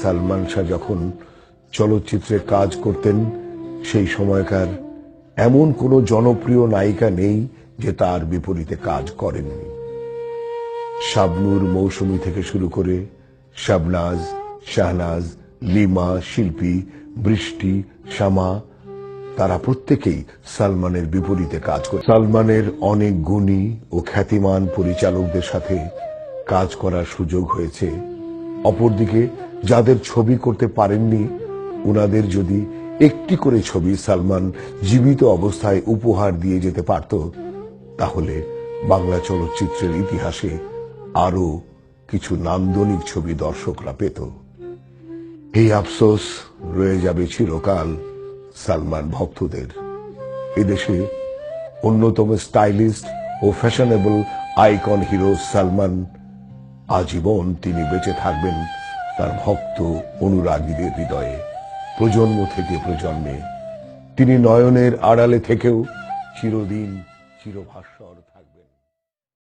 সালমান শাহ যখন চলচ্চিত্রে কাজ করতেন, সেই সময়কার এমন কোনো জনপ্রিয় নায়িকা নেই যে তার বিপরীতে কাজ করেননি। শাবনুর মৌসুমী থেকে শুরু করে শাবনাজ, শাহনাজ, লিমা, শিল্পী, বৃষ্টি, শ্যামা, তারা প্রত্যেকেই সালমানের বিপরীতে কাজ করে সালমানের অনেক গুণী ও খ্যাতিমান পরিচালকদের সাথে কাজ করার সুযোগ হয়েছে। অপরদিকে যাদের ছবি করতে পারেননি, উনাদের যদি একটি করে ছবি সালমান জীবিত অবস্থায় উপহার দিয়ে যেতে পারত, তাহলে বাংলা চলচ্চিত্রের ইতিহাসে আরও কিছু নান্দনিক ছবি দর্শকরা পেত। এই আফসোস রয়ে যাবে চিরকাল সালমান ভক্তদের। এদেশে অন্যতম স্টাইলিস্ট ও ফ্যাশনেবল আইকন হিরো সালমান, আজীবন তিনি বেঁচে থাকবেন। তার ভক্ত অনুরাগীদের হৃদয়ে প্রজন্ম থেকে প্রজন্মে তিনি নয়নের আড়ালে থেকেও চিরদিন থাকবেন।